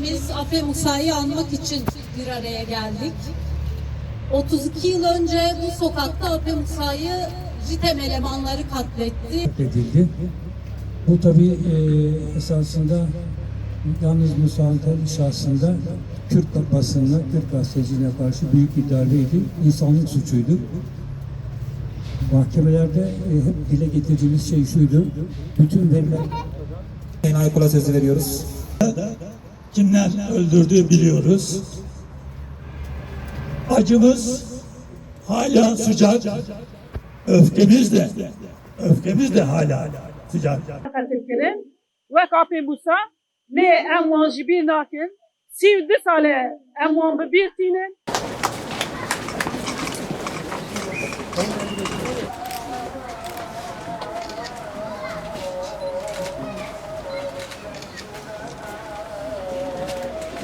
Biz Afe Musa'yı anmak için bir araya geldik. 32 yıl önce bu sokakta Afe Musa'yı JITEM elemanları katletti. edildi. Bu tabi e, esasında yalnız Musa Antal şahsında Kürt basınına, Kürt gazeteciliğine karşı büyük iddialıydı. İnsanlık suçuydu. Mahkemelerde e, hep dile getirdiğimiz şey şuydu. Bütün veriler Sayın Aykul'a sözü veriyoruz. Kimler öldürdüğü biliyoruz. Acımız hala sıcak. Öfkemiz de öfkemiz de hala sıcak. qetilkirin wek apê Musa lê em wan ji bîr nakin